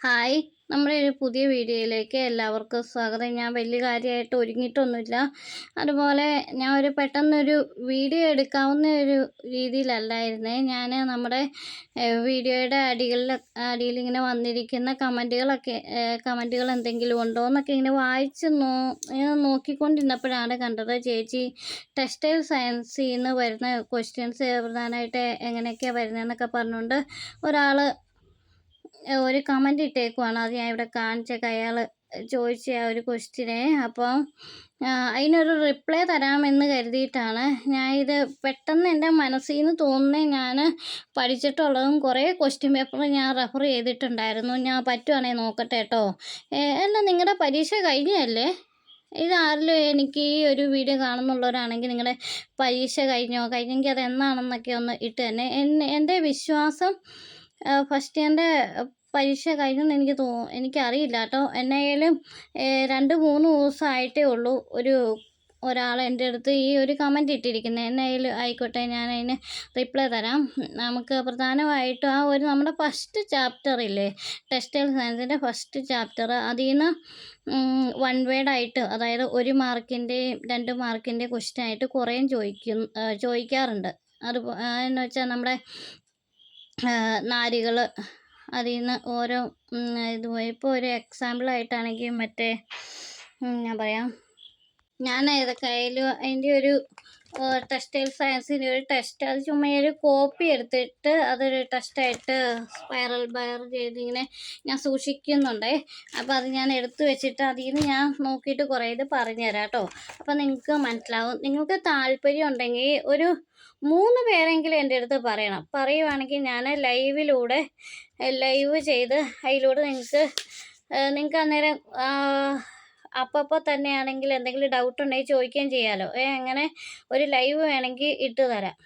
Hi. നമ്മുടെ ഒരു പുതിയ വീഡിയോയിലേക്ക് എല്ലാവർക്കും സ്വാഗതം. ഞാൻ വലിയ കാര്യമായിട്ട് ഒരുങ്ങിയിട്ടൊന്നുമില്ല. അതുപോലെ ഞാൻ ഒരു പെട്ടെന്നൊരു വീഡിയോ എടുക്കാവുന്ന ഒരു രീതിയിലല്ലായിരുന്നേ. ഞാൻ നമ്മുടെ വീഡിയോയുടെ അടികളിൽ അടിയിൽ ഇങ്ങനെ വന്നിരിക്കുന്ന കമന്റുകളൊക്കെ കമന്റുകൾ എന്തെങ്കിലും ഉണ്ടോ എന്നൊക്കെ ഇങ്ങനെ വായിച്ച് നോ നോക്കിക്കൊണ്ടിരുന്നപ്പോഴാണ് കണ്ടത് ചേച്ചി ടെക്സ്റ്റൈൽ സയൻസിൽ നിന്ന് വരുന്ന ക്വസ്റ്റ്യൻസ് പ്രധാനമായിട്ട് എങ്ങനെയൊക്കെയാണ് വരുന്നതെന്നൊക്കെ പറഞ്ഞുകൊണ്ട് ഒരാൾ ഒരു കമന്റ് ഇട്ടേക്കുവാണ്. അത് ഞാൻ ഇവിടെ കാണിച്ചേക്ക. അയാൾ ചോദിച്ച ആ ഒരു ക്വസ്റ്റിനെ അപ്പോൾ അതിനൊരു റിപ്ലൈ തരാമെന്ന് കരുതിയിട്ടാണ് ഞാൻ ഇത് പെട്ടെന്ന് എന്റെ മനസ്സിൽ നിന്ന് തോന്നുന്നേ ഞാൻ പഠിച്ചിട്ടുള്ളതും കുറേ ക്വസ്റ്റ്യൻ പേപ്പർ ഞാൻ റെഫർ ചെയ്തിട്ടുണ്ടായിരുന്നു. ഞാൻ പറ്റുവാണെങ്കിൽ നോക്കട്ടെ കേട്ടോ. അല്ല നിങ്ങളുടെ പരീക്ഷ കഴിഞ്ഞല്ലേ ഇതാരിലും എനിക്ക് ഈ ഒരു വീഡിയോ കാണുന്നുള്ളവരാണെങ്കിൽ നിങ്ങളുടെ പരീക്ഷ കഴിഞ്ഞോ? കഴിഞ്ഞെങ്കിൽ അത് എന്നാണെന്നൊക്കെ ഒന്ന് ഇട്ട് തന്നെ. എന്റെ വിശ്വാസം ഫസ്റ്റ് ഇയറിന്റെ പരീക്ഷ കഴിഞ്ഞെന്ന് എനിക്ക് തോ എനിക്കറിയില്ല കേട്ടോ. എന്നായാലും രണ്ട് മൂന്ന് ദിവസമായിട്ടേ ഉള്ളൂ ഒരു ഒരാൾ എന്റെ അടുത്ത് ഈ ഒരു കമന്റ് ഇട്ടിരിക്കുന്നത് എന്നായാലും ആയിക്കോട്ടെ ഞാൻ അതിന് റിപ്ലൈ തരാം. നമുക്ക് പ്രധാനമായിട്ടും ആ ഒരു നമ്മുടെ ഫസ്റ്റ് ചാപ്റ്റർ ഇല്ലേ? ടെക്സ്റ്റൈൽ സയൻസിന്റെ ഫസ്റ്റ് ചാപ്റ്റർ അതിൽ നിന്ന് വൺ വേഡായിട്ട് അതായത് ഒരു മാർക്കിന്റെയും രണ്ട് മാർക്കിന്റെ ക്വസ്റ്റ്യൻ ആയിട്ട് കുറേയും ചോദിക്കും ചോദിക്കാറുണ്ട്. അത് എന്നുവെച്ചാൽ നമ്മുടെ നാരുകൾ അതിൽ നിന്ന് ഓരോ ഇത് ഇപ്പോൾ ഒരു എക്സാമ്പിളായിട്ടാണെങ്കിൽ മറ്റേ ഞാൻ പറയാം. ഞാൻ ഏതൊക്കെയായാലും അതിന്റെ ഒരു ടെക്സ്റ്റൈൽ സയൻസിന്റെ ഒരു ടെസ്റ്റ് അത് ചുമ്മാ ഒരു കോപ്പി എടുത്തിട്ട് അതൊരു ടെസ്റ്റായിട്ട് സ്പൈറൽ ബയർ ചെയ്ത് ഇങ്ങനെ ഞാൻ സൂക്ഷിക്കുന്നുണ്ടേ. അപ്പോൾ അത് ഞാൻ എടുത്തു വെച്ചിട്ട് അതിൽ നിന്ന് ഞാൻ നോക്കിയിട്ട് കുറേ ഇത് പറഞ്ഞുതരാം കേട്ടോ അപ്പോൾ നിങ്ങൾക്ക് മനസ്സിലാവും. നിങ്ങൾക്ക് താല്പര്യം ഉണ്ടെങ്കിൽ ഒരു മൂന്ന് പേരെങ്കിലും എന്റെ അടുത്ത് പറയണം. പറയുവാണെങ്കിൽ ഞാൻ ലൈവിലൂടെ ലൈവ് ചെയ്ത് അതിലൂടെ നിങ്ങൾക്ക് നിങ്ങൾക്ക് അന്നേരം അപ്പോൾ തന്നെയാണെങ്കിൽ എന്തെങ്കിലും ഡൗട്ട് ഉണ്ടെങ്കിൽ ചോദിക്കുകയും ചെയ്യാമല്ലോ ഏ അങ്ങനെ ഒരു ലൈവ് വേണമെങ്കിൽ ഇട്ട് തരാം.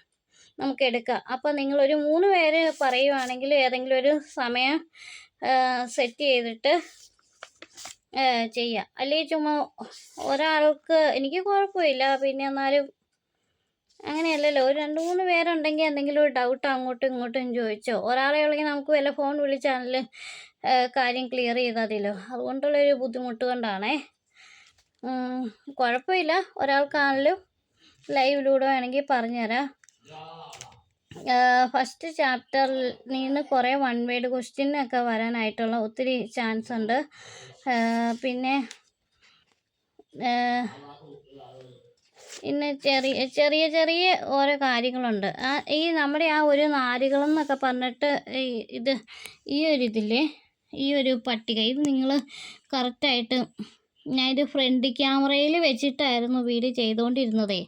നമുക്ക് എടുക്കാം. അപ്പോൾ നിങ്ങളൊരു മൂന്ന് പേര് പറയുവാണെങ്കിൽ ഏതെങ്കിലും ഒരു സമയം സെറ്റ് ചെയ്തിട്ട് ചെയ്യാം. അല്ലെങ്കിൽ ചുമ്മാ ഒരാൾക്ക് എനിക്ക് കുഴപ്പമില്ല. പിന്നെ എന്നാലും അങ്ങനെയല്ലല്ലോ. ഒരു രണ്ട് മൂന്ന് പേരുണ്ടെങ്കിൽ എന്തെങ്കിലും ഒരു ഡൗട്ട് അങ്ങോട്ടും ഇങ്ങോട്ടും ചോദിച്ചോ. ഒരാളെ ഉള്ളെങ്കിൽ നമുക്ക് വല്ല ഫോൺ വിളിച്ചാണെങ്കിലും കാര്യം ക്ലിയർ ചെയ്താതില്ലോ അതുകൊണ്ടുള്ളൊരു ബുദ്ധിമുട്ട് കൊണ്ടാണേ. കുഴപ്പമില്ല. ഒരാൾക്കാണെങ്കിലും ലൈവിലൂടെ വേണമെങ്കിൽ പറഞ്ഞുതരാം. ഫസ്റ്റ് ചാപ്റ്ററിൽ നിന്ന് കുറേ വൺ വേഡ് ക്വസ്റ്റ്യനൊക്കെ വരാനായിട്ടുള്ള ഒത്തിരി ചാൻസ് ഉണ്ട്. പിന്നെ പിന്നെ ചെറിയ ചെറിയ ചെറിയ ഓരോ കാര്യങ്ങളുണ്ട്. ആ ഈ നമ്മുടെ ആ ഒരു നാരുകളെന്നൊക്കെ പറഞ്ഞിട്ട് ഇത് ഈ ഒരു ഇതില്ലേ ഈ ഒരു പട്ടിക ഇത് നിങ്ങൾ കറക്റ്റായിട്ട് ഞാനിത് ഫ്രണ്ട് ക്യാമറയിൽ വെച്ചിട്ടായിരുന്നു വീഡിയോ ചെയ്തുകൊണ്ടിരുന്നതേ.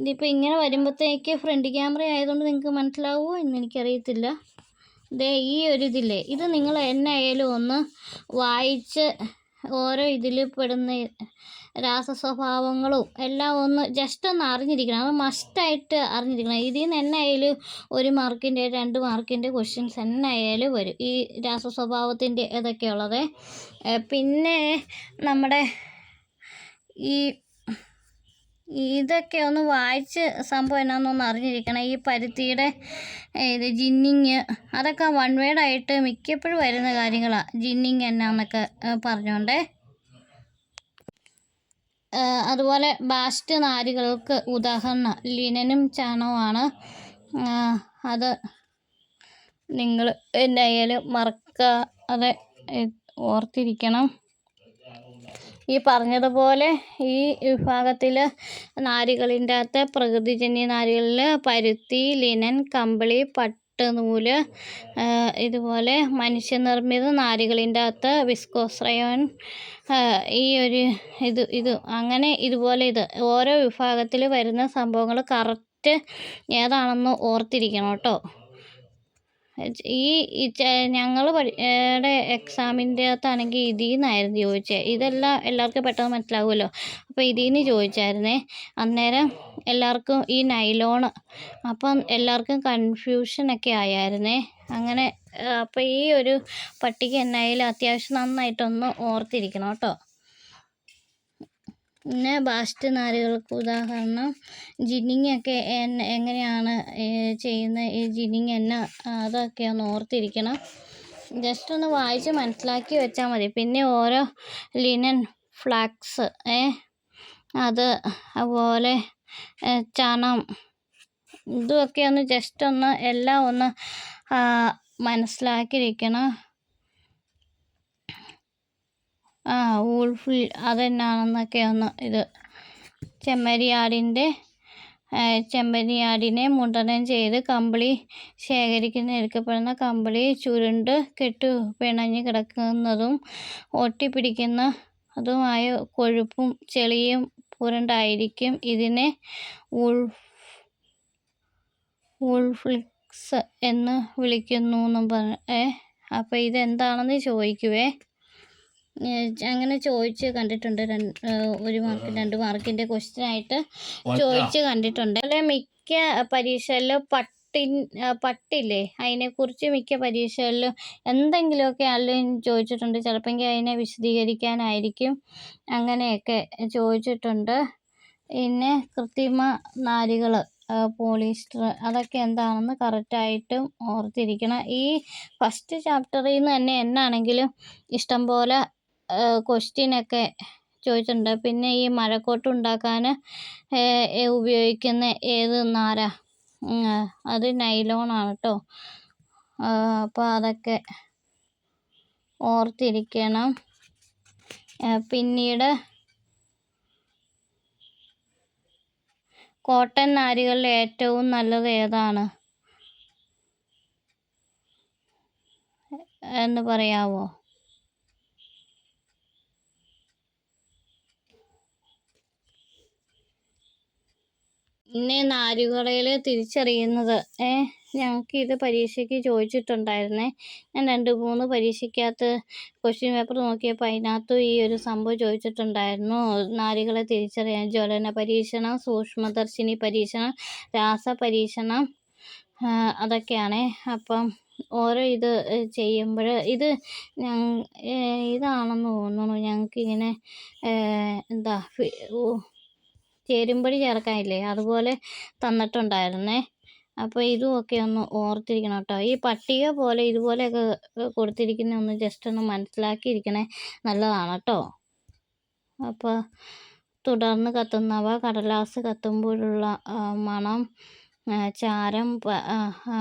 ഇതിപ്പോൾ ഇങ്ങനെ വരുമ്പോഴത്തേക്ക് ഫ്രണ്ട് ക്യാമറ ആയതുകൊണ്ട് നിങ്ങൾക്ക് മനസ്സിലാവുമോ എന്ന് എനിക്കറിയത്തില്ല. ദേ ഈ ഒരു ഇതില്ലേ ഇത് നിങ്ങൾ എന്നായാലും ഒന്ന് വായിച്ച് ഓരോ ഇതിൽ പെടുന്ന രാസസ്വഭാവങ്ങളും എല്ലാം ഒന്ന് ജസ്റ്റ് ഒന്ന് അറിഞ്ഞിരിക്കണം. അത് മസ്റ്റായിട്ട് അറിഞ്ഞിരിക്കണം. ഇതിൽ നിന്ന് എന്നായാലും ഒരു മാർക്കിന്റെ രണ്ട് മാർക്കിന്റെ ക്വസ്റ്റ്യൻസ് എന്നായാലും വരും. ഈ രാസസ്വഭാവത്തിന്റെ ഇതൊക്കെയുള്ളത് പിന്നെ നമ്മുടെ ഈ ഇതൊക്കെ ഒന്ന് വായിച്ച് സംഭവം എന്നാന്നൊന്ന് അറിഞ്ഞിരിക്കണം. ഈ പരുത്തിയുടെ ഇത് ജിന്നിങ് അതൊക്കെ വൺ വേഡായിട്ട് മിക്കപ്പോഴും വരുന്ന കാര്യങ്ങളാണ് ജിന്നിങ് എന്നാന്നൊക്കെ പറഞ്ഞുകൊണ്ടേ അതുപോലെ ബാസ്റ്റ് നാരുകൾക്ക് ഉദാഹരണം. ലിനനും ചാണകമാണ് അത് നിങ്ങൾ എന്തായാലും മറക്കാതെ ഓർത്തിരിക്കണം. ഈ പറഞ്ഞതുപോലെ ഈ വിഭാഗത്തിൽ നാരുകളിന്റെ അകത്ത് പ്രകൃതിജന്യ നാരുകളിൽ പരുത്തി ലിനൻ കമ്പിളി പട്ട് നൂൽ ഇതുപോലെ മനുഷ്യനിർമ്മിത നാരുകളിന്റെ അകത്ത് വിസ്കോസ് റയോൺ ഈ ഒരു ഇത് ഇത് അങ്ങനെ ഇതുപോലെ ഇത് ഓരോ വിഭാഗത്തിൽ വരുന്ന സംഭവങ്ങൾ കറക്റ്റ് ഏതാണെന്ന് ഓർത്തിരിക്കണം കേട്ടോ. ഈ ഞങ്ങൾ ടെ എക്സാമിന്റെ അകത്താണെങ്കിൽ ഇതിൽ നിന്നായിരുന്നു ചോദിച്ചത് ഇതെല്ലാം എല്ലാവർക്കും പെട്ടെന്ന് മനസ്സിലാവുമല്ലോ. അപ്പോൾ ഇതിൽ നിന്ന് ചോദിച്ചായിരുന്നേ അന്നേരം എല്ലാവർക്കും ഈ നൈലോണ് അപ്പം എല്ലാവർക്കും കൺഫ്യൂഷനൊക്കെ ആയായിരുന്നേ. അങ്ങനെ അപ്പോൾ ഈ ഒരു പട്ടിക എന്നായാലും അത്യാവശ്യം നന്നായിട്ടൊന്ന് ഓർത്തിരിക്കണം കേട്ടോ. പിന്നെ ബാസ്റ്റ് നാരുകൾക്ക് ഉദാഹരണം. ജിന്നിങ്ങൊക്കെ എങ്ങനെയാണ് ചെയ്യുന്നത് ഈ ജിന്നിങ് എന്നാ അതൊക്കെ ഒന്ന് ഓർത്തിരിക്കണം. ജസ്റ്റ് ഒന്ന് വായിച്ച് മനസ്സിലാക്കി വെച്ചാൽ മതി. പിന്നെ ഓരോ ലിനൻ ഫ്ലാക്സ് ഏ അത് അതുപോലെ ചണം ഇതുമൊക്കെ ഒന്ന് ജസ്റ്റ് ഒന്ന് എല്ലാം ഒന്ന് മനസ്സിലാക്കിയിരിക്കണം. ആ ഊൾഫിൽ അതെന്നാണെന്നൊക്കെ ഒന്ന് ഇത് ചെമ്മരിയാടിന്റെ ചെമ്മരിയാടിനെ മുണ്ടനം ചെയ്ത് കമ്പിളി ശേഖരിക്കുന്ന എടുക്കപ്പെടുന്ന കമ്പിളി ചുരുണ്ട് കെട്ടു പിണഞ്ഞ് കിടക്കുന്നതും ഒട്ടിപ്പിടിക്കുന്ന അതുമായ കൊഴുപ്പും ചെളിയും പുരണ്ടായിരിക്കും. ഇതിനെ ഉൾ ഉൾഫ്ലിക്സ് എന്ന് വിളിക്കുന്നു എന്നും പറഞ്ഞ ഏ അപ്പോൾ ഇതെന്താണെന്ന് ചോദിക്കുവേ? അങ്ങനെ ചോദിച്ച് കണ്ടിട്ടുണ്ട്. ഒരു മാർക്ക് രണ്ട് മാർക്കിന്റെ ക്വസ്റ്റ്യൻ ആയിട്ട് ചോദിച്ച് കണ്ടിട്ടുണ്ട്. അതുപോലെ മിക്ക പരീക്ഷകളിലും പട്ടിൻ പട്ടില്ലേ പട്ടില്ലേ? അതിനെക്കുറിച്ച് മിക്ക പരീക്ഷകളിലും എന്തെങ്കിലുമൊക്കെ ആളും ചോദിച്ചിട്ടുണ്ട്. ചിലപ്പോൾ അതിനെ വിശദീകരിക്കാനായിരിക്കും അങ്ങനെയൊക്കെ ചോദിച്ചിട്ടുണ്ട്. പിന്നെ കൃത്രിമ നാരുകൾ പോളിസ്റ്റർ അതൊക്കെ എന്താണെന്ന് കറക്റ്റായിട്ടും ഓർത്തിരിക്കണം. ഈ ഫസ്റ്റ് ചാപ്റ്ററിൽ നിന്ന് തന്നെ എന്നാണെങ്കിലും ഇഷ്ടംപോലെ ക്വസ്റ്റ്യനൊക്കെ ചോദിച്ചിട്ടുണ്ട്. പിന്നെ ഈ മഴക്കോട്ട് ഉണ്ടാക്കാൻ ഉപയോഗിക്കുന്ന ഏത് നാര? അത് നൈലോണാണ് കേട്ടോ അപ്പോൾ അതൊക്കെ ഓർത്തിരിക്കണം. പിന്നീട് കോട്ടൺ നാരുകളിൽ ഏറ്റവും നല്ലത് ഏതാണ്? എന്ന് പറയാവോ? ഇന്നെ നാരുകളയിൽ തിരിച്ചറിയുന്നത്. ഏ ഞങ്ങൾക്ക് ഇത് പരീക്ഷയ്ക്ക് ചോദിച്ചിട്ടുണ്ടായിരുന്നേ. ഞാൻ രണ്ട് മൂന്ന് പരീക്ഷയ്ക്കകത്ത് ക്വസ്റ്റ്യൻ പേപ്പർ നോക്കിയപ്പോൾ അതിനകത്തും ഈ ഒരു സംഭവം ചോദിച്ചിട്ടുണ്ടായിരുന്നു. നാരുകളെ തിരിച്ചറിയാൻ ജ്വലന പരീക്ഷണം സൂക്ഷ്മദർശിനി പരീക്ഷണം രാസ പരീക്ഷണം അതൊക്കെയാണേ. അപ്പം ഓരോ ഇത് ചെയ്യുമ്പോൾ ഇത് ഇതാണെന്ന് തോന്നുന്നു. ഞങ്ങൾക്ക് ഇങ്ങനെ എന്താ ചേരുംപടി ചേർക്കാനില്ലേ? അതുപോലെ തന്നിട്ടുണ്ടായിരുന്നേ. അപ്പോൾ ഇതുമൊക്കെ ഒന്ന് ഓർത്തിരിക്കണം കേട്ടോ. ഈ പട്ടിക പോലെ ഇതുപോലെയൊക്കെ കൊടുത്തിരിക്കുന്ന ഒന്ന് ജസ്റ്റ് ഒന്ന് മനസ്സിലാക്കിയിരിക്കണേ നല്ലതാണ് കേട്ടോ. അപ്പോൾ തുടർന്ന് കത്തുന്നവ കടലാസ് കത്തുമ്പോഴുള്ള മണം ചാരം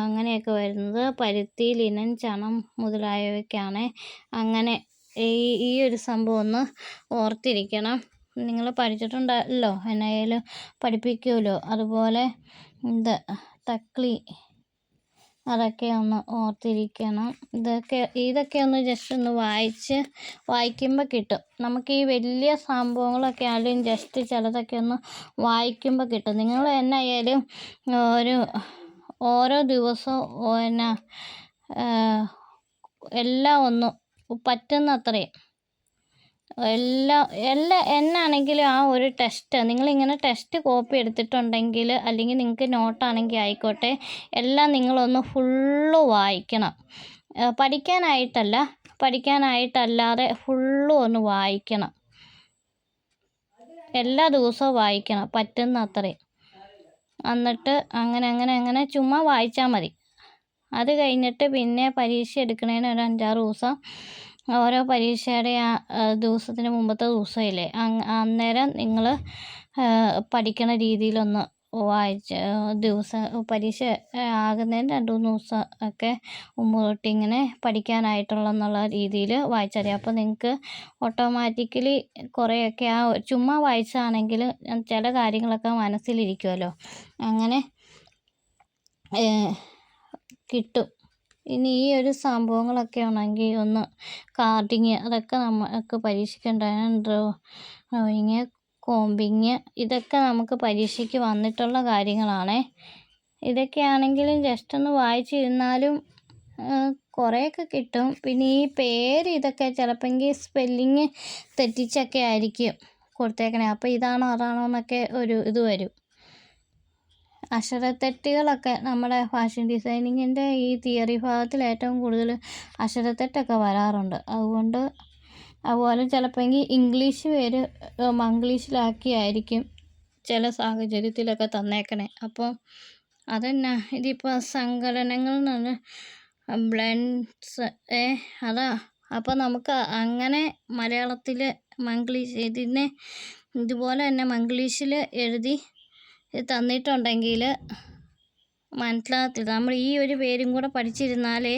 അങ്ങനെയൊക്കെ വരുന്നത് പരുത്തി ലിനൻ ചണം മുതലായവയ്ക്കാണ്. അങ്ങനെ ഈ ഈ ഒരു സംഭവം ഒന്ന് ഓർത്തിരിക്കണം. നിങ്ങൾ പഠിച്ചിട്ടുണ്ടല്ലോ. എന്നായാലും പഠിപ്പിക്കുമല്ലോ അതുപോലെ ഇത് തക്ലി അതൊക്കെ ഒന്ന് ഓർത്തിരിക്കണം. ഇതൊക്കെ ഇതൊക്കെ ഒന്ന് ജസ്റ്റ് ഒന്ന് വായിച്ച് വായിക്കുമ്പോൾ കിട്ടും. നമുക്ക് ഈ വലിയ സംഭവങ്ങളൊക്കെ ആണെങ്കിലും ജസ്റ്റ് ചിലതൊക്കെ ഒന്ന് വായിക്കുമ്പോൾ കിട്ടും. നിങ്ങൾ എന്നായാലും ഒരു ഓരോ ദിവസവും എന്നാ എല്ലാം ഒന്ന് പറ്റുന്നത്രയും എല്ലാ എല്ലാ എന്നാണെങ്കിലും ആ ഒരു ടെസ്റ്റ് നിങ്ങളിങ്ങനെ ടെസ്റ്റ് കോപ്പി എടുത്തിട്ടുണ്ടെങ്കിൽ അല്ലെങ്കിൽ നിങ്ങൾക്ക് നോട്ടാണെങ്കിൽ ആയിക്കോട്ടെ എല്ലാം നിങ്ങളൊന്ന് ഫുള്ള് വായിക്കണം. പഠിക്കാനായിട്ടല്ല പഠിക്കാനായിട്ടല്ലാതെ ഫുള്ളും ഒന്ന് വായിക്കണം. എല്ലാ ദിവസവും വായിക്കണം പറ്റുന്ന എന്നിട്ട് അങ്ങനെ അങ്ങനെ അങ്ങനെ ചുമ്മാ വായിച്ചാൽ മതി. അത് കഴിഞ്ഞിട്ട് പിന്നെ പരീക്ഷ എടുക്കുന്നതിന് ഒരു അഞ്ചാറ് ദിവസം. ഓരോ പരീക്ഷയുടെ ആ ദിവസത്തിന് മുമ്പത്തെ ദിവസമില്ലേ അന്നേരം നിങ്ങൾ പഠിക്കണ രീതിയിലൊന്ന് വായിച്ച് ദിവസം പരീക്ഷ ആകുന്നതിന് രണ്ട് മൂന്ന് ദിവസം ഒക്കെ മുമ്പ് തൊട്ട് ഇങ്ങനെ പഠിക്കാനായിട്ടുള്ള എന്നുള്ള രീതിയിൽ വായിച്ചാൽ അപ്പോൾ നിങ്ങൾക്ക് ഓട്ടോമാറ്റിക്കലി കുറേയൊക്കെ ആ ചുമ്മാ വായിച്ചാണെങ്കിൽ ചില കാര്യങ്ങളൊക്കെ മനസ്സിലിരിക്കുമല്ലോ അങ്ങനെ കിട്ടും. ഇനി ഈ ഒരു സംഭവങ്ങളൊക്കെ ആണെങ്കിൽ ഒന്ന് കാർഡിങ് അതൊക്കെ നമുക്ക് പരീക്ഷിക്കേണ്ടതാണ് ഡ്രോ ഡ്രോയിങ് കോമ്പിങ് ഇതൊക്കെ നമുക്ക് പരീക്ഷയ്ക്ക് വന്നിട്ടുള്ള കാര്യങ്ങളാണേ. ഇതൊക്കെ ആണെങ്കിലും ജസ്റ്റ് ഒന്ന് വായിച്ചിരുന്നാലും കുറേയൊക്കെ കിട്ടും. പിന്നെ ഈ പേര് ഇതൊക്കെ ചിലപ്പോഴെങ്കിൽ സ്പെല്ലിങ് തെറ്റിച്ചൊക്കെ ആയിരിക്കും കൊടുത്തേക്കണേ. അപ്പോൾ ഇതാണോ അതാണോ എന്നൊക്കെ ഒരു ഇത് വരും. അക്ഷരത്തെറ്റുകളൊക്കെ നമ്മുടെ ഫാഷൻ ഡിസൈനിങ്ങിന്റെ ഈ തിയറി ഭാഗത്തിൽ ഏറ്റവും കൂടുതൽ അക്ഷരത്തെറ്റൊക്കെ വരാറുണ്ട്. അതുകൊണ്ട് അതുപോലെ ചിലപ്പോൾ ഇംഗ്ലീഷ് പേര് മംഗ്ലീഷിലാക്കിയായിരിക്കും ചില സാഹചര്യത്തിലൊക്കെ തന്നേക്കണേ. അപ്പോൾ അതെന്നാ ഇതിപ്പോൾ സങ്കലനങ്ങൾ എന്ന് ബ്ലൻസ് ഏ അതാ അപ്പോൾ നമുക്ക് അങ്ങനെ മലയാളത്തിൽ മംഗ്ലീഷ് ഇതിനെ ഇതുപോലെ തന്നെ മംഗ്ലീഷിൽ എഴുതി തന്നിട്ടുണ്ടെങ്കിൽ മനസ്സിലാകത്തില്ല. നമ്മൾ ഈ ഒരു പേരും കൂടെ പഠിച്ചിരുന്നാലേ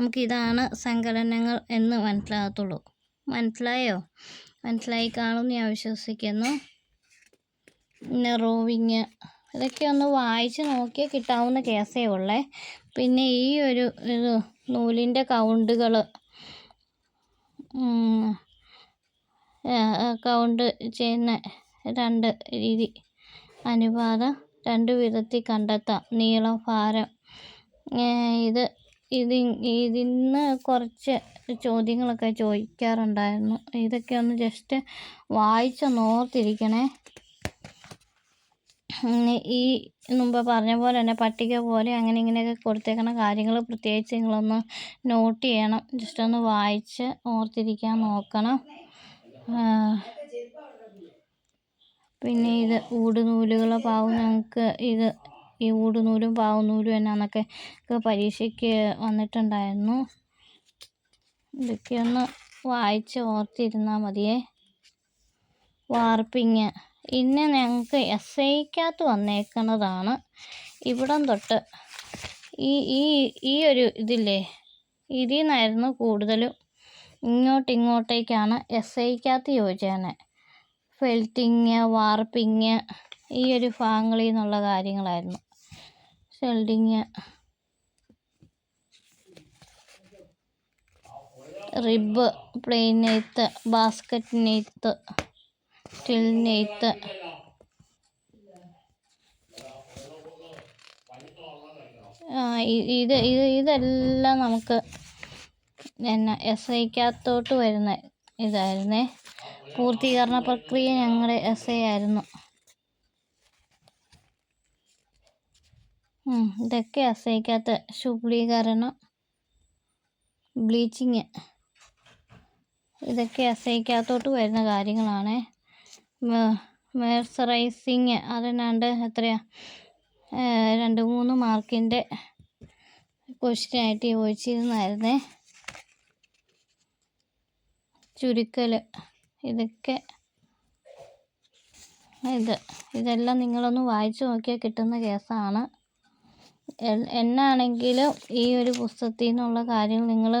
നമുക്ക് ഇതാണ് സങ്കലനങ്ങൾ എന്ന് മനസ്സിലാകത്തുള്ളൂ. മനസ്സിലായോ? മനസ്സിലായി കാണുമെന്ന് ഞാൻ വിശ്വസിക്കുന്നു. പിന്നെ റോവിങ്. ഇതൊക്കെ ഒന്ന് വായിച്ച് നോക്കിയാൽ കിട്ടാവുന്ന കേസേ ഉള്ളേ. പിന്നെ ഈ ഒരു ഇത് നൂലിന്റെ കൗണ്ടുകൾ. കൗണ്ട് ചെയ്യുന്ന രണ്ട് രീതി. അനുപാതം രണ്ട് വിധത്തിൽ കണ്ടെത്താം. നീളം ഭാരം. ഇത് ഇത് ഇതിന്ന് കുറച്ച് ചോദ്യങ്ങളൊക്കെ ചോദിക്കാറുണ്ടായിരുന്നു. ഇതൊക്കെ ഒന്ന് ജസ്റ്റ് വായിച്ച നോർത്തിരിക്കണേ. ഈ മുമ്പ് പറഞ്ഞ പോലെ തന്നെ പട്ടിക പോലെ അങ്ങനെ ഇങ്ങനെയൊക്കെ കൊടുത്തേക്കണ കാര്യങ്ങൾ പ്രത്യേകിച്ച് നിങ്ങളൊന്ന് നോട്ട് ചെയ്യണം. ജസ്റ്റ് ഒന്ന് വായിച്ച് ഓർത്തിരിക്കാൻ നോക്കണം. പിന്നെ ഇത് ഊട് ഊടുനൂലുകൾ പാവും ഞങ്ങൾക്ക് ഇത് ഈ ഊട് നൂലും പാവും നൂലും എന്നാന്നൊക്കെ ഒക്കെ പരീക്ഷയ്ക്ക് വന്നിട്ടുണ്ടായിരുന്നു. ഇതൊക്കെ ഒന്ന് വായിച്ച് ഓർത്തിരുന്നാൽ മതിയേ. വാർപ്പിങ് ഇന്നെ ഞങ്ങൾക്ക് എസ് ഐക്കകത്ത് വന്നേക്കുന്നതാണ് ഇവിടം തൊട്ട് ഈ ഈ ഈ ഒരു ഇതില്ലേ? ഇതിൽ നിന്നായിരുന്നു കൂടുതലും ഇങ്ങോട്ട് ഇങ്ങോട്ടേക്കാണ് എസ് ഐക്കകത്ത് ചോദിച്ചേനെ ഫെൽറ്റിങ് വാർപ്പിങ് ഈ ഒരു ഭാഗങ്ങളിൽ നിന്നുള്ള കാര്യങ്ങളായിരുന്നു. ഷെൽഡിങ് റിബ് പ്ലെയിൻ നെയ്ത്ത് ബാസ്ക്കറ്റ് നെയ്ത്ത് സ്റ്റിൽ നെയ്ത്ത് ഇത് ഇത് ഇതെല്ലാം നമുക്ക് എന്നാ എസ് ഐക്കകത്തോട്ട് വരുന്ന ഇതായിരുന്നേ. പൂർത്തീകരണ പ്രക്രിയ ഞങ്ങളുടെ എസ് എ ആയിരുന്നു ഇതൊക്കെ എസ് ഐക്കകത്ത് ശുക്ലീകരണം ബ്ലീച്ചിങ് ഇതൊക്കെ എസ് ഐക്കകത്തോട്ട് വരുന്ന കാര്യങ്ങളാണ്. മേഴ്സറൈസിങ് അതിനാണ്ട് എത്രയാ രണ്ട് മൂന്ന് മാർക്കിന്റെ ക്വസ്റ്റ്യനായിട്ട് ചോദിച്ചിരുന്നായിരുന്നേ ചുരുക്കൽ ഇതൊക്കെ ഇത് ഇതെല്ലാം നിങ്ങളൊന്ന് വായിച്ചു നോക്കിയാൽ കിട്ടുന്ന കേസാണ്. എന്നാണെങ്കിലും ഈ ഒരു പുസ്തകത്തിൽ നിന്നുള്ള കാര്യങ്ങൾ നിങ്ങൾ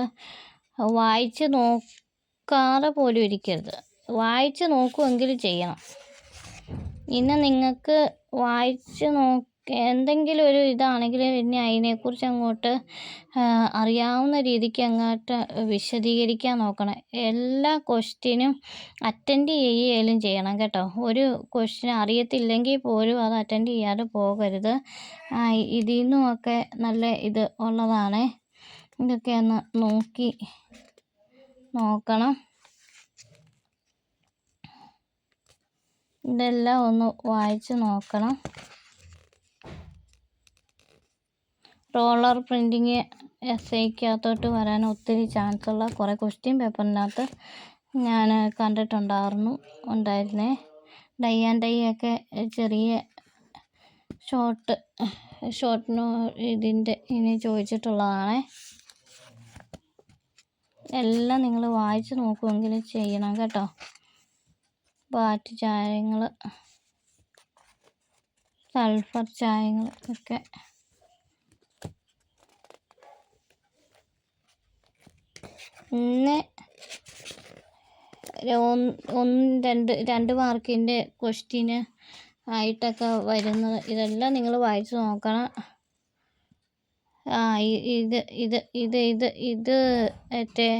വായിച്ച് നോക്കാതെ പോലും ഇരിക്കരുത്. വായിച്ച് നോക്കുമെങ്കിലും ചെയ്യണം. ഇന്ന് നിങ്ങൾക്ക് വായിച്ച് നോക്കി എന്തെങ്കിലും ഒരു ഇതാണെങ്കിൽ പിന്നെ അതിനെക്കുറിച്ച് അങ്ങോട്ട് അറിയാവുന്ന രീതിക്ക് അങ്ങോട്ട് വിശദീകരിക്കാൻ നോക്കണം. എല്ലാ ക്വസ്റ്റ്യനും അറ്റൻഡ് ചെയ്യുകയും ചെയ്യണം കേട്ടോ. ഒരു ക്വസ്റ്റ്യൻ അറിയത്തില്ലെങ്കിൽ പോലും അത് അറ്റൻഡ് ചെയ്യാതെ പോകരുത്. ഇതിൽ നിന്നുമൊക്കെ നല്ല ഇത് ഉള്ളതാണ്. ഇതൊക്കെ ഒന്ന് നോക്കി നോക്കണം. ഇതെല്ലാം ഒന്ന് വായിച്ച് നോക്കണം. റോളർ പ്രിന്റിങ് എസ് ഐക്കകത്തോട്ട് വരാൻ ഒത്തിരി ചാൻസ് ഉള്ള കുറേ ക്വസ്റ്റ്യൻ പേപ്പറിനകത്ത് ഞാൻ കണ്ടിട്ടുണ്ടായിരുന്നു ഉണ്ടായിരുന്നേ. ഡൈ ആൻഡ് ഡൈ ഒക്കെ ചെറിയ ഷോർട്ട് ഷോർട്ട് ഇതിന്റെ ഇനി ചോദിച്ചിട്ടുള്ളതാണ്. എല്ലാം നിങ്ങൾ വായിച്ച് നോക്കുമെങ്കിൽ ചെയ്യണം കേട്ടോ. ബാറ്റ് ചായങ്ങൾ സൾഫർ ചായങ്ങൾ ഒക്കെ. പിന്നെ ഒന്ന് രണ്ട് രണ്ട് മാർക്കിന്റെ ക്വസ്റ്റ്യന് ആയിട്ടൊക്കെ വരുന്നത്. ഇതെല്ലാം നിങ്ങൾ വായിച്ചു നോക്കണം. ആ ഇത് ഇത് ഇത് ഇത് ഇത് മറ്റേ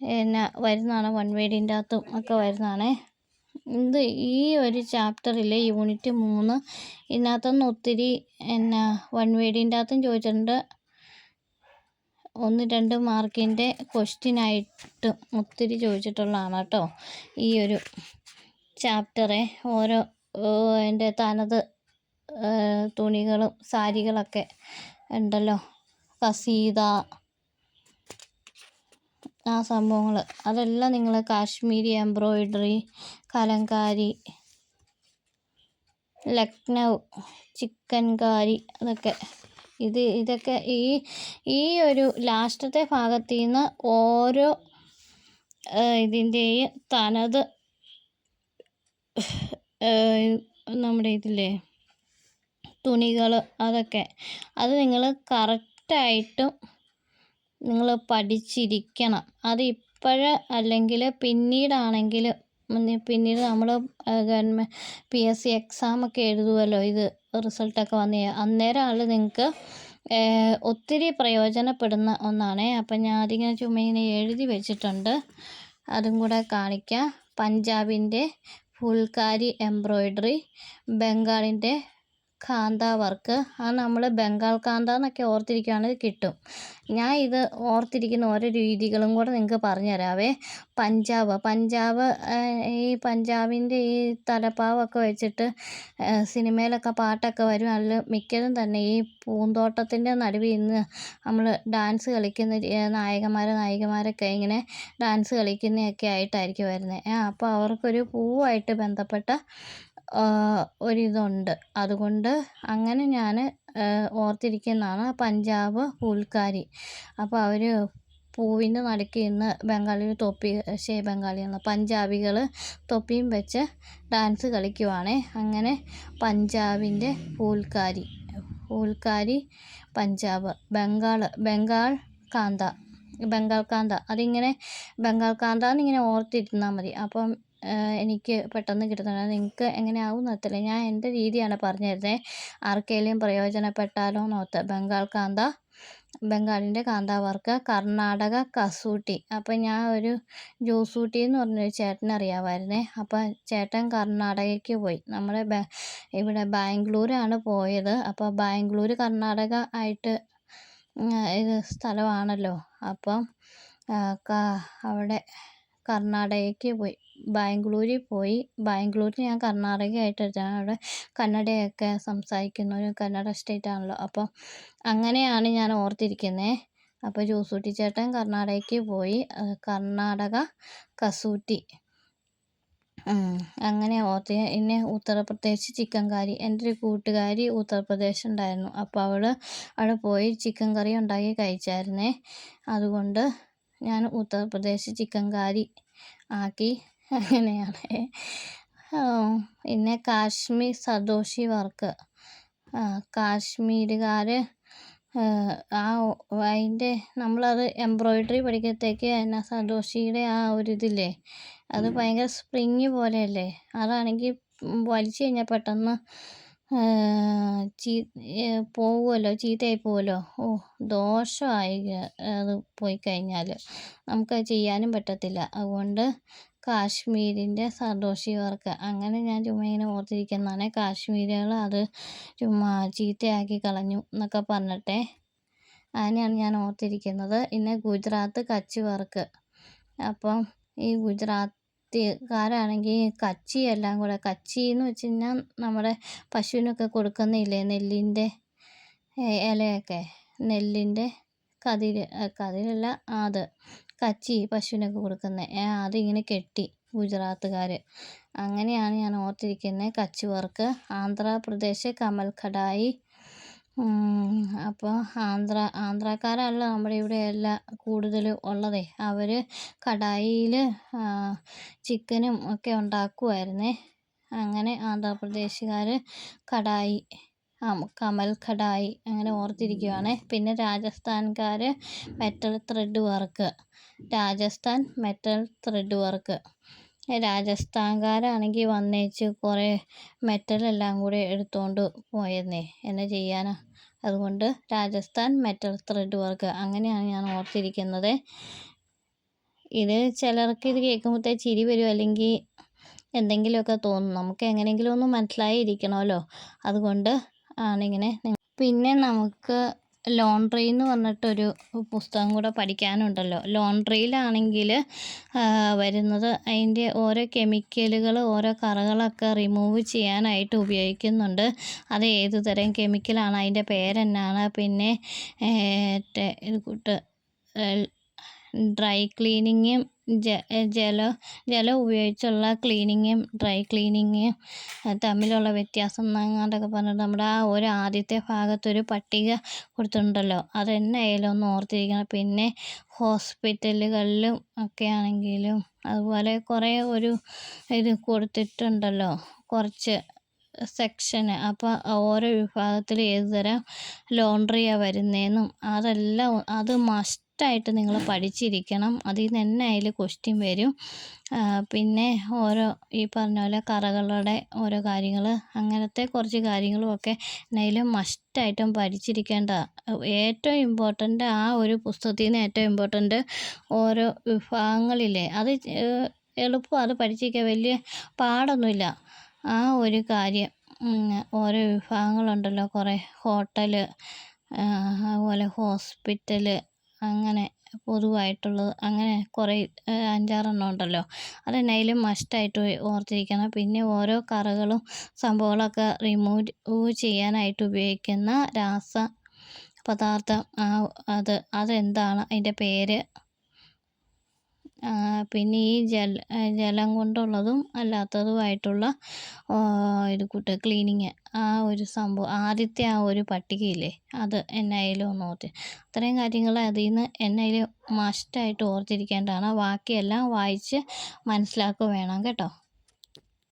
എന്നാ വരുന്നതാണ് വൺ വേഡിന്റെ അകത്തും ഒക്കെ വരുന്നതാണേ. ഇത് ഈ ഒരു ചാപ്റ്ററിലെ യൂണിറ്റ് മൂന്ന് ഇതിനകത്തുനിന്ന് ഒത്തിരി എന്നാ വൺ വേഡിന്റെ അകത്തും ചോദിച്ചിട്ടുണ്ട്. ഒന്ന് രണ്ട് മാർക്കിന്റെ ക്വസ്റ്റ്യനായിട്ട് ഒത്തിരി ചോദിച്ചിട്ടുള്ളതാണ് കേട്ടോ. ഈ ഒരു ചാപ്റ്ററെ ഓരോ എന്റെ തനത് തുണികളും സാരികളൊക്കെ ഉണ്ടല്ലോ. കസീത ആ സംഭവങ്ങൾ അതെല്ലാം നിങ്ങൾ കാശ്മീരി എംബ്രോയിഡറി കലങ്കാരി ലക്നൗ ചിക്കൻകാരി അതൊക്കെ ഇത് ഇതൊക്കെ ഈ ഈ ഒരു ലാസ്റ്റത്തെ ഭാഗത്തു നിന്ന് ഓരോ ഇതിന്റെയും തനത് നമ്മുടെ ഇതില്ലേ തുണികൾ അതൊക്കെ. അത് നിങ്ങൾ കറക്റ്റായിട്ടും നിങ്ങൾ പഠിച്ചിരിക്കണം. അത് ഇപ്പോഴ അല്ലെങ്കിൽ പിന്നീടാണെങ്കിൽ പിന്നീട് നമ്മൾ ഗവൺമെന്റ് പി എസ് സി എക്സാമൊക്കെ എഴുതുമല്ലോ ഇത് റിസൾട്ടൊക്കെ വന്ന് അന്നേരമാണ് നിങ്ങൾക്ക് ഒത്തിരി പ്രയോജനപ്പെടുന്ന ഒന്നാണേ. അപ്പം ഞാൻ അതിങ്ങനെ ചുമ്മാ ഇങ്ങനെ എഴുതി വെച്ചിട്ടുണ്ട്. അതും കൂടെ കാണിക്കാം. പഞ്ചാബിന്റെ ഫുൾക്കാരി എംബ്രോയിഡറി ബംഗാളിന്റെ കാന്ത വർക്ക്. അത് നമ്മൾ ബംഗാൾ കാന്ത എന്നൊക്കെ ഓർത്തിരിക്കുകയാണെങ്കിൽ കിട്ടും. ഞാൻ ഇത് ഓർത്തിരിക്കുന്ന ഓരോ രീതികളും കൂടെ നിങ്ങൾക്ക് പറഞ്ഞുതരാവേ. പഞ്ചാബ്. പഞ്ചാബ് ഈ പഞ്ചാബിന്റെ ഈ തലപ്പാവൊക്കെ വെച്ചിട്ട് സിനിമയിലൊക്കെ പാട്ടൊക്കെ വരും. അല്ല മിക്കതും തന്നെ ഈ പൂന്തോട്ടത്തിന്റെ നടുവിൽ നിന്ന് നമ്മൾ ഡാൻസ് കളിക്കുന്ന നായകന്മാർ നായികമാരൊക്കെ ഇങ്ങനെ ഡാൻസ് കളിക്കുന്നതൊക്കെ ആയിട്ടായിരിക്കും വരുന്നത്. അപ്പോൾ അവർക്കൊരു പൂവായിട്ട് ബന്ധപ്പെട്ട ഒരിതുണ്ട്. അതുകൊണ്ട് അങ്ങനെ ഞാൻ ഓർത്തിരിക്കുന്നതാണ് പഞ്ചാബ് ഫുൽക്കാരി അപ്പോൾ അവർ പൂവിന്റെ നടുക്ക് നിന്ന് ബംഗാളി തൊപ്പി ബംഗാളി എന്ന പഞ്ചാബികൾ തൊപ്പിയും വെച്ച് ഡാൻസ് കളിക്കുവാണേ. അങ്ങനെ പഞ്ചാബിന്റെ പൂൽക്കാരി പൂൽക്കാരി പഞ്ചാബ് ബംഗാൾ ബംഗാൾ കാന്ത ബംഗാൾ കാന്ത. അതിങ്ങനെ ബംഗാൾ കാന്ത എന്നിങ്ങനെ ഓർത്തിരുന്നാൽ മതി. അപ്പം എനിക്ക് പെട്ടെന്ന് കിട്ടുന്നുണ്ട് നിങ്ങൾക്ക് എങ്ങനെയാവും എന്നറിയത്തില്ല ഞാൻ എന്റെ രീതിയാണ് പറഞ്ഞു തരുന്നത് ആർക്കെങ്കിലും പ്രയോജനപ്പെട്ടാലോ നോത്ത് ബംഗാൾ കാന്ത ബംഗാളിന്റെ കാന്ത വർക്ക് കർണാടക കസൂട്ടി. അപ്പം ഞാൻ ഒരു ജോസൂട്ടി എന്ന് പറഞ്ഞൊരു ചേട്ടനെ അറിയാമായിരുന്നേ. അപ്പം ചേട്ടൻ കർണാടകയ്ക്ക് പോയി. നമ്മുടെ ഇവിടെ ബാംഗ്ലൂരാണ് പോയത്. അപ്പോൾ ബാംഗ്ലൂർ കർണാടക ആയിട്ട് ഇത് സ്ഥലമാണല്ലോ. അപ്പം അവിടെ കർണാടകയ്ക്ക് പോയി. ബാംഗ്ലൂരിൽ പോയി. ബാംഗ്ലൂരിൽ ഞാൻ കർണാടകയായിട്ട് എടുത്തതാണ് അവിടെ കന്നഡയൊക്കെ ഒരു കന്നഡ സ്റ്റേറ്റ് ആണല്ലോ. അപ്പോൾ അങ്ങനെയാണ് ഞാൻ ഓർത്തിരിക്കുന്നത് അപ്പോൾ ജോസൂട്ടി ചേട്ടൻ കർണാടകയ്ക്ക് പോയി. കർണാടക കസൂട്ടി. അങ്ങനെ ഓർത്തി. പിന്നെ ഉത്തർപ്രദേശ് ചിക്കൻ കറി എന്റെ ഒരു കൂട്ടുകാരി ഉത്തർപ്രദേശ് ഉണ്ടായിരുന്നു. അപ്പോൾ അവൾ അവിടെ പോയി ചിക്കൻ കറി ഉണ്ടാക്കി കഴിച്ചായിരുന്നേ. അതുകൊണ്ട് ഞാൻ ഉത്തർപ്രദേശ് ചിക്കൻ കറി ആക്കി. അങ്ങനെയാണ്. പിന്നെ കാശ്മീർ സദോഷി വർക്ക്. കാശ്മീരുകാർ ആ അതിന്റെ നമ്മളത് എംബ്രോയിഡറി പഠിക്കത്തേക്ക് എന്നാ സദോഷിയുടെ ആ ഒരു ഇതില്ലേ? അത് ഭയങ്കര സ്പ്രിങ് പോലെയല്ലേ? അതാണെങ്കിൽ വലിച്ചു കഴിഞ്ഞാൽ പെട്ടെന്ന് ചീ പോവുമല്ലോ ചീത്തയായി പോവുമല്ലോ ഓ ദോഷമായി അത് പോയി കഴിഞ്ഞാൽ നമുക്കത് ചെയ്യാനും പറ്റത്തില്ല। അതുകൊണ്ട് കാശ്മീരിന്റെ സർദോഷി വർക്ക് അങ്ങനെ ഞാൻ ചുമ്മാ ഇങ്ങനെ ഓർത്തിരിക്കുന്നതാണ് കാശ്മീരികൾ അത് ചുമ്മാ ചീത്തയാക്കി കളഞ്ഞു എന്നൊക്കെ പറഞ്ഞിട്ടെ അങ്ങനെയാണ് ഞാൻ ഓർത്തിരിക്കുന്നത്. പിന്നെ ഗുജറാത്ത് കച്ച് വർക്ക് അപ്പം ഈ ഗുജറാത്തുകാരാണെങ്കിൽ കച്ചി എല്ലാം കൂടെ കച്ചി എന്ന് വെച്ച് കഴിഞ്ഞാൽ നമ്മുടെ പശുവിനൊക്കെ കൊടുക്കുന്നില്ലേ നെല്ലിന്റെ ഇലയൊക്കെ? നെല്ലിന്റെ കതിര് കതിരല്ല അത് കച്ചി പശുവിനൊക്കെ കൊടുക്കുന്നത് അതിങ്ങനെ കെട്ടി ഗുജറാത്തുകാർ അങ്ങനെയാണ് ഞാൻ ഓർത്തിരിക്കുന്നത് കച്ച് വർക്ക് ആന്ധ്രാപ്രദേശ് കമൽ കടായി അപ്പോൾ ആന്ധ്ര ആന്ധ്രാക്കാരാണല്ലോ നമ്മുടെ ഇവിടെ എല്ലാം കൂടുതൽ ഉള്ളതേ. അവർ കടായിയിൽ ചിക്കനും ഒക്കെ ഉണ്ടാക്കുമായിരുന്നേ അങ്ങനെ ആന്ധ്രാപ്രദേശുകാർ കടായി കമൽ കടായി അങ്ങനെ ഓർത്തിരിക്കുവാണ്. പിന്നെ രാജസ്ഥാൻകാർ metal thread work Rajasthan metal thread work രാജസ്ഥാൻകാരാണെങ്കിൽ വന്നേച്ച് കുറേ മെറ്റലെല്ലാം കൂടി എടുത്തുകൊണ്ട് പോയെന്നേ. എന്നാ ചെയ്യാനാ. അതുകൊണ്ട് രാജസ്ഥാൻ മെറ്റൽ ത്രെഡ് വർക്ക്. അങ്ങനെയാണ് ഞാൻ ഓർത്തിരിക്കുന്നത്. ഇത് ചിലർക്ക് ഇത് കേൾക്കുമ്പോഴത്തേ ചിരി വരും അല്ലെങ്കിൽ എന്തെങ്കിലുമൊക്കെ തോന്നും. നമുക്ക് എങ്ങനെയെങ്കിലും ഒന്ന് മനസ്സിലായി ഇരിക്കണമല്ലോ. അതുകൊണ്ട് ആണിങ്ങനെ പിന്നെ നമുക്ക് ലോണ്ട്രി എന്ന് പറഞ്ഞിട്ടൊരു പുസ്തകം കൂടെ പഠിക്കാനുണ്ടല്ലോ. ലോണ്ട്രിയിലാണെങ്കിൽ വരുന്നത് അതിന്റെ ഓരോ കെമിക്കലുകൾ ഓരോ കറകളൊക്കെ റിമൂവ് ചെയ്യാനായിട്ട് ഉപയോഗിക്കുന്നുണ്ട്. അത് ഏത് തരം കെമിക്കലാണ് അതിന്റെ പേരെന്നാണ്. പിന്നെ ഇത് കൂട്ട് ഡ്രൈ ക്ലീനിങ്ങും ജലം ജലം ഉപയോഗിച്ചുള്ള ക്ലീനിങ്ങും ഡ്രൈ ക്ലീനിങ്ങും തമ്മിലുള്ള വ്യത്യാസം എന്നങ്ങാണ്ടൊക്കെ പറഞ്ഞിട്ട് നമ്മുടെ ആ ഒരു ആദ്യത്തെ ഭാഗത്തൊരു പട്ടിക കൊടുത്തിട്ടുണ്ടല്ലോ. അത് അതെന്നായാലും ഒന്ന് ഓർത്തിരിക്കണം. പിന്നെ ഹോസ്പിറ്റലുകളിലും ഒക്കെ ആണെങ്കിലും അതുപോലെ കുറേ ഒരു ഇത് കൊടുത്തിട്ടുണ്ടല്ലോ. കുറച്ച് സെക്ഷന് അപ്പോൾ ഓരോ വിഭാഗത്തിൽ ഏത് തരം ലോണ്ട്രിയാണ് വരുന്നതെന്നും അതെല്ലാം അത് മസ്റ്റായിട്ട് നിങ്ങൾ പഠിച്ചിരിക്കണം. അതിൽ നിന്ന് തന്നെ അതിൽ ക്വസ്റ്റ്യൻ വരും. പിന്നെ ഓരോ ഈ പറഞ്ഞ പോലെ കറകളുടെ ഓരോ കാര്യങ്ങൾ അങ്ങനത്തെ കുറച്ച് കാര്യങ്ങളുമൊക്കെ എന്നായാലും മസ്റ്റായിട്ടും പഠിച്ചിരിക്കേണ്ട. ഏറ്റവും ഇമ്പോർട്ടന്റ് ആ ഒരു പുസ്തകത്തിൽ നിന്ന് ഏറ്റവും ഇമ്പോർട്ടന്റ് ഓരോ വിഭാഗങ്ങളില്ലേ. അത് എളുപ്പം അത് പഠിച്ചിരിക്കാൻ വലിയ പാടൊന്നുമില്ല. ആ ഒരു കാര്യം ഓരോ വിഭാഗങ്ങളുണ്ടല്ലോ. കുറേ ഹോട്ടൽ അതുപോലെ ഹോസ്പിറ്റൽ അങ്ങനെ പൊതുവായിട്ടുള്ളത് അങ്ങനെ കുറേ അഞ്ചാറെണ്ണം ഉണ്ടല്ലോ. അതെന്നായാലും മസ്റ്റായിട്ട് ഓർത്തിരിക്കണം. പിന്നെ ഓരോ കറകളും സംഭവങ്ങളൊക്കെ റിമൂവ് ചെയ്യാനായിട്ട് ഉപയോഗിക്കുന്ന രാസ പദാർത്ഥം അത് അതെന്താണ്? അതിന്റെ പേര്? പിന്നെ ഈ ജല ജലം കൊണ്ടുള്ളതും അല്ലാത്തതുമായിട്ടുള്ള ഇത് കൂട്ട് ക്ലീനിങ് ആ ഒരു സംഭവം ആദ്യത്തെ ആ ഒരു പട്ടികയില്ലേ അത് എന്നായാലും ഒന്ന് ഓർത്ത്. അത്രയും കാര്യങ്ങൾ അതിൽ നിന്ന് എന്നായാലും മസ്റ്റായിട്ട് ഓർത്തിരിക്കേണ്ടതാണ്. ബാക്കിയെല്ലാം വായിച്ച് മനസ്സിലാക്കുക വേണം കേട്ടോ.